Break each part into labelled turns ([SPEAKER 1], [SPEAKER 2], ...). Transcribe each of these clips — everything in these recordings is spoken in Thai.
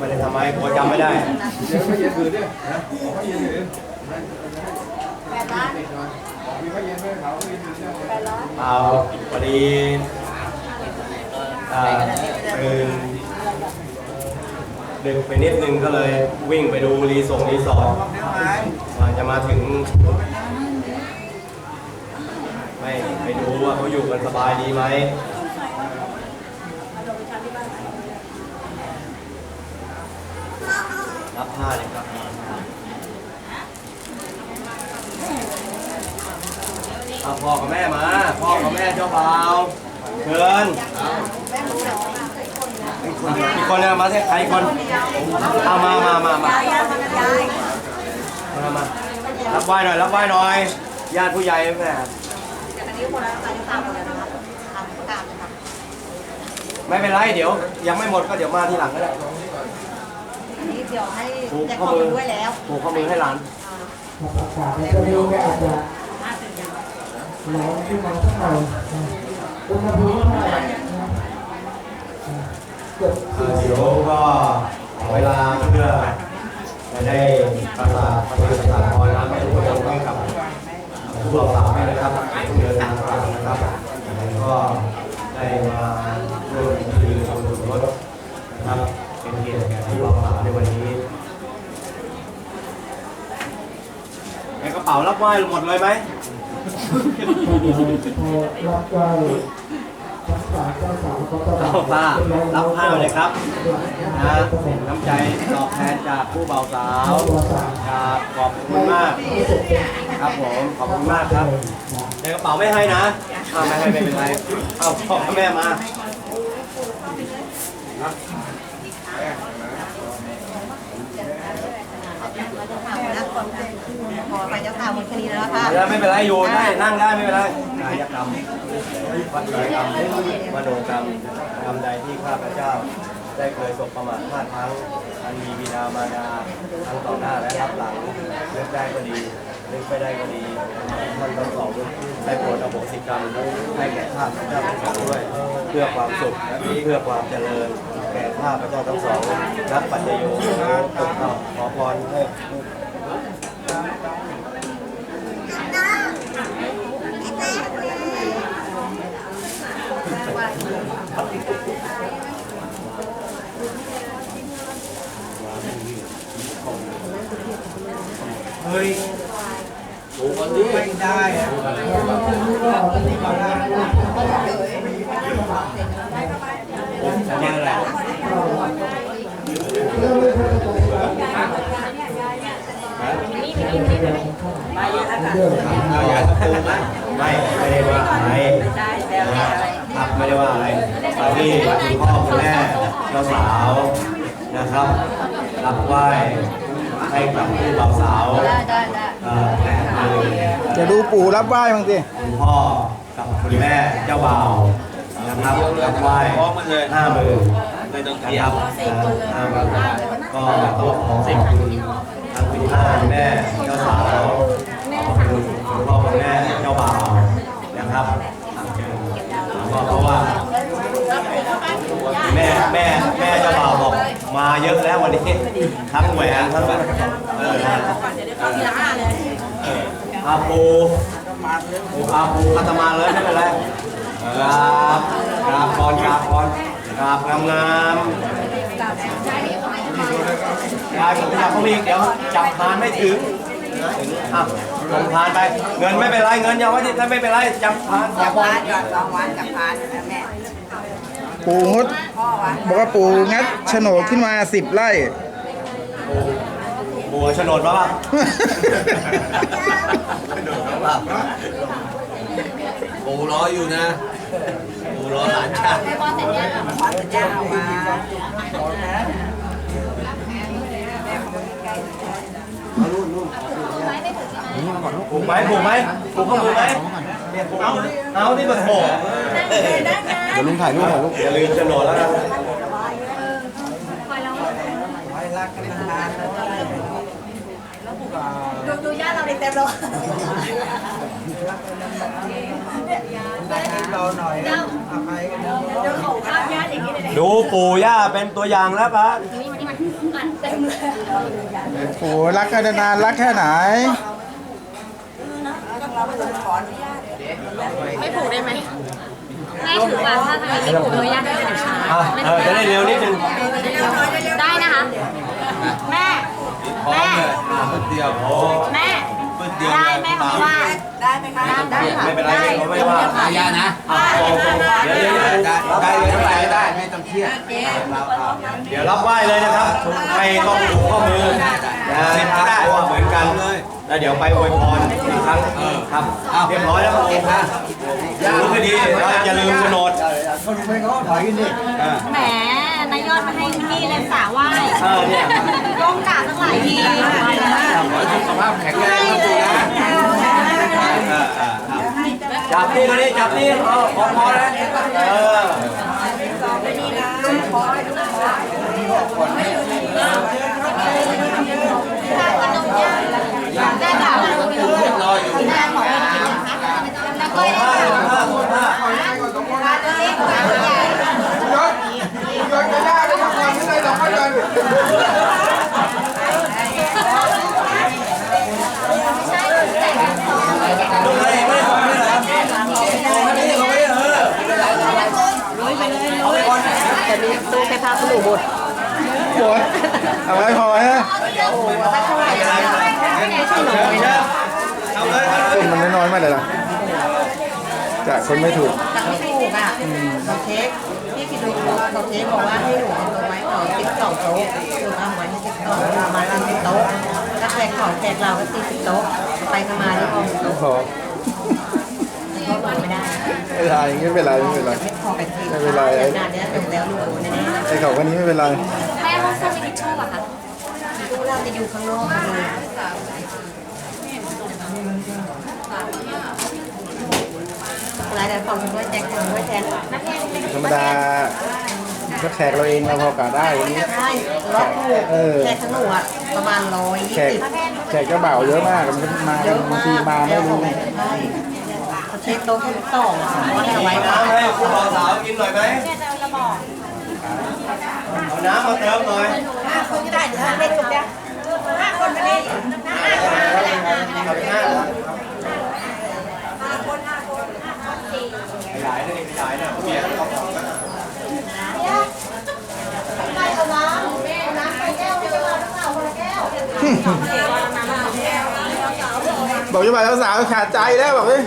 [SPEAKER 1] ไม่ได้ทำไมกลัวจำไม่ได้
[SPEAKER 2] เดี๋ยวไม่เย็นอื่นเนี่ยนะขอไม่เย็นอื่น
[SPEAKER 3] แปดล้าน
[SPEAKER 2] มีไม่เย็นไหมเขาเย็นอื่นเนี่ย
[SPEAKER 3] แปดล้าน
[SPEAKER 1] เอาพอดีอ่าดึงดึงไปนิดนึงก็เลยวิ่งไปดูรีสอร์ทรีสอร์ทก่อนจะมาถึง ไม่ไปดูว่าเขาอยู่กันสบายดีไหมับผ้าเลยครับเอาพ่อกับแม่มา พ่อกับแม่เจ้าบ่าวเชิญอีกคนอีคนเนี่ยมาสิใครคนเอามามามามามามารับไหว้หน่อย รับไหว้หน่อย ญาติผู้ใหญ่แม่
[SPEAKER 3] จากนี้หมดแล้วนะคะทำประกาศเลยค่ะ
[SPEAKER 1] ไม่เป็นไร เดี๋ยว ยังไม่หมดก็เดี๋ยวมาทีหลังก็ได้
[SPEAKER 3] นนี้เดี๋ยวให้
[SPEAKER 1] ผูก
[SPEAKER 3] แจ็ค
[SPEAKER 1] ข้
[SPEAKER 3] ข้
[SPEAKER 1] อ
[SPEAKER 3] อ
[SPEAKER 1] มื
[SPEAKER 3] มื
[SPEAKER 1] อ
[SPEAKER 3] อด้วยแล้ว
[SPEAKER 1] ผูกข้อมือให้หลาน
[SPEAKER 4] อากาศในตอนนี้ก็อาจจะร้อนขึ้นมาสักหน่อยนะอุณหภูมิเท่าไหร่
[SPEAKER 1] ในกระเป๋ารับไหว้หมดเลยไหม
[SPEAKER 4] พอรับไหว้าเจ้าสาวก็ต้อง
[SPEAKER 1] รับผ้ารับผ้าเลยครับนะน้ำใจตอบแทนจากผู้เบาสาวครับขอบคุณมาก ครับผมขอบคุณมากครับในกระเป๋าไม่ให้นะอ้าไม่ให้ไม่เป็นไรเอาพ่อแม่มา
[SPEAKER 3] นะ ก่อนพอไปจ้าข่าวหมดคดีแล้วค่ะ
[SPEAKER 1] ไม่เป็นไรอยู่ได้นั่งได้ไม่เป็นไรกายกรรมวัดกายกรรมวโนกรรมกรรมใดที่ข้าพเจ้า ได้เคยสบประมาทพลาดพลั้งอันมีบิดามารดาทั้งต่อหน้าและรับหลังเลือกได้ก็ดีเลือกไม่ได้ก็ดีท่านทั้งสองได้โปรดอโหสิกรรมให้แก่ข้าพเจ้าด้วย เพื่อความสุขเพื่อความเจริญ ข้าพระเจ้าทั้งสองนักปัจจโยตกต่อขอพรให้เฮ้ยไม่ได้อะ สัญญาอะไร เอายาสปูไหมไม่ไม่ได้ว่าอะไรครับไม่ได้ว่าอะไรตอนที่คุณพ่อคุณแม่เจ้าสาวนะครับ รับไหว้ให้กับผู้บ่าวสาว
[SPEAKER 3] ได้ได้ได้
[SPEAKER 1] เอ่อแปดหมื่น
[SPEAKER 5] จะดูปู่รับไหว้บ้างสิ
[SPEAKER 1] คุณพ่อกับคุณแม่เจ้าบ่าวนะครับรับไหว้ห้าหมื่นไม่ต้องเตรียมห้าหมื่นก็ต้องขอขอบคุณทางคุณพ่อคุณแม่เจ้าสาวขอบคุณคุณพ่อคุณแม่เจ้าบ่าวนะครับก็เพราะว่าแม่แม่แม่เจ้าบ่าวบอกมา เยอะแล้ววันนี้ทั้งแหวนทั้งเอออาปูปูอาปูคัตมาเลยไม่เป็นไรกราบกราบก่อนกราบก่อนกราบงามงามๆยายผมอยากเขามีเดี๋ยวจับพานไม่ถึงถึงอะลงพานไป เงินไม่เป็นไรเงินอย่าไว้ที่นั่นไม่เป็นไรจับพานจับพาน
[SPEAKER 3] สองวันกับพานนะแม่
[SPEAKER 5] ปู่งด
[SPEAKER 3] พ่อวะ
[SPEAKER 5] บอกว่าปู่งัดโฉนดขึ้นมาสิบไร่
[SPEAKER 1] บัวโฉนดมาป่ะ
[SPEAKER 6] ปูรออยู่นะปูรอหลานชาย
[SPEAKER 3] พ่อเสร็จยังพ่อเสร็จยังเอามา
[SPEAKER 1] ผูกไหมผูกไหมผูกข้อมือไหมเนี่ยผูกเอา เอาที่มันโผล่
[SPEAKER 5] เดี๋ยวลุงถ่ายรูปถ่ายรูป
[SPEAKER 1] อย่าลืมโฉนดแล้วนะ
[SPEAKER 3] ดูดูญาติเราเต็มเลย
[SPEAKER 4] เราหน่อยอภัยกัน
[SPEAKER 3] เดี๋ยวเขาภาพญาติอย่างนี้เลย
[SPEAKER 1] ดูปู่ย่าเป็นตัวอย่างแล้วปะ
[SPEAKER 3] นี่มันนี่มัน
[SPEAKER 5] โอ้รักกันนานๆรักแค่ไหน
[SPEAKER 7] ไม่ผูกได้ไหม แม่ถือมาถ้าทำไมไม่ผูกเลยยากได้แต่ช้า
[SPEAKER 1] อะเออจะได้เร็วนิดนึง
[SPEAKER 7] ได้นะคะ แม่
[SPEAKER 6] พร้อมเลยปืดเดียวโอ้
[SPEAKER 7] แม่
[SPEAKER 6] ปืดเดียว
[SPEAKER 7] ได้แม่บอกว่า
[SPEAKER 3] ได้ไหมคะได้ค่ะ
[SPEAKER 1] ไม่เป็นไรเขาไม่ว่า
[SPEAKER 6] อายานะ
[SPEAKER 1] เดี๋ยวเดี๋ยวเดี๋ยว
[SPEAKER 6] ได้ได้เลยได้ได้ไม่ต้องเครียด
[SPEAKER 1] เดี๋ยวรับไหว้เลยนะครับไม่ต้องผูกข้อมือ นะสิบก็ได้เหมือนกันเลยแล้วเดี๋ยวไปอวยพรอีกครั้งครับเรียบร้อยแล้วครับผมนะรู้คดีแล้วอย่าลืมโฉนด
[SPEAKER 7] แหมนายยอดมาให้นี่เลยสาไหว้
[SPEAKER 1] เออเนี่ย
[SPEAKER 7] ลงกาตั้งหลายที
[SPEAKER 6] สุขภาพแข็งแรงนะปูนะ
[SPEAKER 1] จับนี่ก็ได้จับนี่เอาพอพอแล้วเออ
[SPEAKER 7] ได้ค่ะ
[SPEAKER 6] รออยู่
[SPEAKER 7] แม่ขอให้กินนะคะแล้วก็ได้ค่ะ
[SPEAKER 1] ห้าห้า
[SPEAKER 2] ย้อนย้อนไม่ได้เลยทำงานไม่ได้หรอกไม่ได้
[SPEAKER 1] ดูเลยไม่ได้ไม่ได้ไม่ได้ไม่ได้เออ
[SPEAKER 3] แต่มีตู้แค่ผ้าขนหนูหมด
[SPEAKER 5] หมด เอาไว้พอฮะ
[SPEAKER 1] เอาเลย
[SPEAKER 5] คนมันน้อยๆมากเลยล่ะจากคนไม่ถูก
[SPEAKER 3] จากไม่ถูกอะเราเช็คพี่คิดดูเราเช็คบอกว่าให้หนูเอาตัวไว้ต่อสิบสอโต๊ะหนูเอาไว้ให้สิบสองประมาณสิบโต๊ะถ้าแขกขอแขกเราก็สี่สิบโต๊ะไปประมาณนี้พอโต๊ะ
[SPEAKER 5] พอ
[SPEAKER 3] ก็ลงไม่ได้
[SPEAKER 5] ไม่เป็นไรอย่างงี้ไม่เป็นไรไม่เป็นไร
[SPEAKER 3] ไม่พอกันที
[SPEAKER 5] เป็นไร
[SPEAKER 3] งานเนี้ยจบแล้วหนูแน่
[SPEAKER 5] ไอ้เขาคนนี้ไม่เป็นไร
[SPEAKER 7] แม่ห้องส้มมีทิชชู่ป่ะคะ
[SPEAKER 3] ๆดู เราจะอยู่ข้างนอกเลยรายได้ของด้วยแจกของด้วยแทน
[SPEAKER 5] ธรรมดาก็แขกเราเองเราพอกาได้อย่างนี้
[SPEAKER 3] ใช่รอบถูกแขกทั้งหนูอะประมาณร้อยยี่
[SPEAKER 5] แขก
[SPEAKER 3] สิบ
[SPEAKER 5] แขกเจ้าบ่าวเยอะมากมันมา
[SPEAKER 3] เย
[SPEAKER 5] กัน
[SPEAKER 3] อะ
[SPEAKER 5] บาง
[SPEAKER 3] มาก
[SPEAKER 5] ทีมาไม่รู้
[SPEAKER 3] ใช่เขาเช็คโต๊ะแค่สองว่าให้เอาไว้
[SPEAKER 1] น้ำให้คุณสาวกินหน่อยไหมเอาน้ำมาเติมหน่อย
[SPEAKER 3] คนก็ได้หรือห้าเล็กจุดเดียวห้าคนไม่ได้ห้าคนไม่ได้ห้า
[SPEAKER 1] เอาไปห้าเหรอขยายนะนี่ขยายนะเบียร์เอาของกัน
[SPEAKER 3] เอาน้ำเน้ำใส่แก้วไม่ต้องเอาทั้งเอาคนละแก้ว
[SPEAKER 5] บอกจ้าบ่าวเจ้าสาวขาดใจแล้วบอกเลย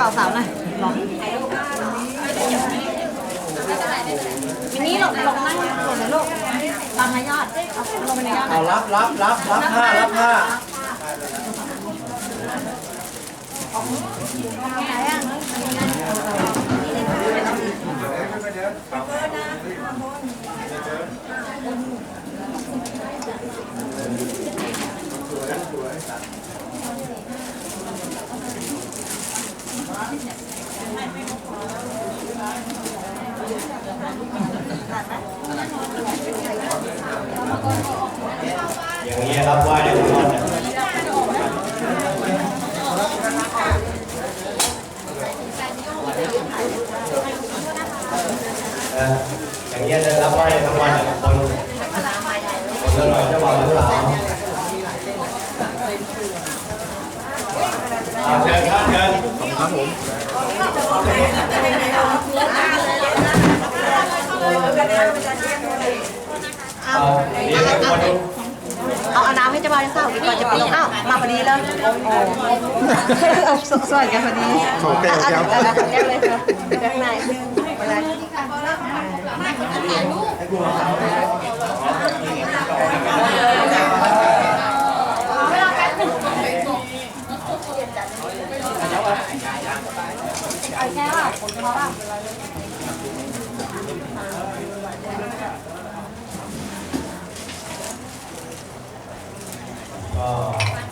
[SPEAKER 3] บ่าวสาวหน่อยลอง
[SPEAKER 7] มินนี่หลบหลบนั่งหลบในลูกตามนายยอดเอาลงไปในยอด
[SPEAKER 1] เอารับรับรับรับห้ารับห้า อย่างนี้รับไหว้ได้ทุกคนนะอย่างนี้จะรับไหว้ทั้งวันคนคนละหน่อยจ้าบ่าวเจ้าสาวเอาเชิญครับเชิญ ครับผมเอาเดี๋ยวให้คนดู
[SPEAKER 3] เอาเอาน้ำให้เจ้าบ่าวเจ้าสาวกินก่อนจะปีอ้าวมาพอดีเลยโอ้โหเอาสวยกันพอดี
[SPEAKER 5] ขอแก้วแก้ว
[SPEAKER 3] เอาเอาแก้วเลยค่ะแก้วไหนอะไร
[SPEAKER 1] เก็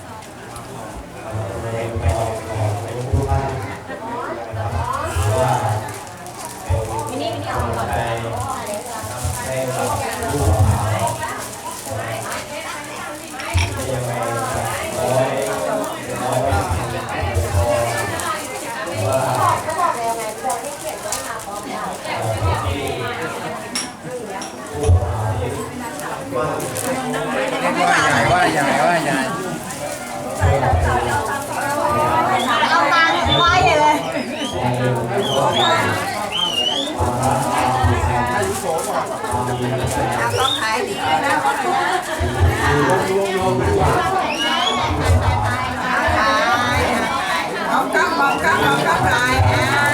[SPEAKER 7] ว่าใหญ่ว่า
[SPEAKER 1] ใหญ่ว่าใหญ่เอามา
[SPEAKER 5] ว่าใหญ่
[SPEAKER 7] เลย
[SPEAKER 3] ต้องขายดีนะขายขา
[SPEAKER 1] ยขายขายขายขายขา
[SPEAKER 7] ยขา
[SPEAKER 1] ย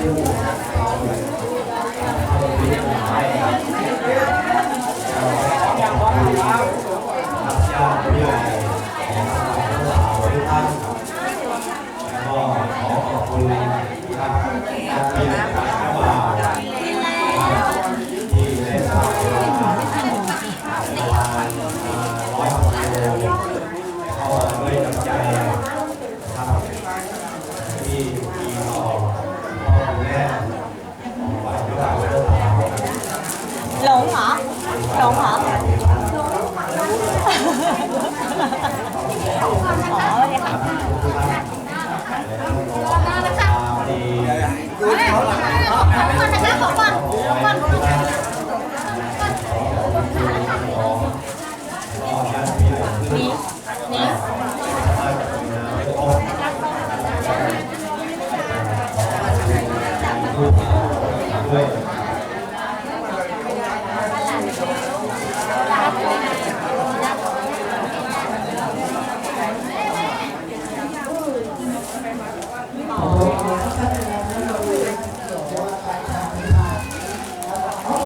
[SPEAKER 1] Thank you.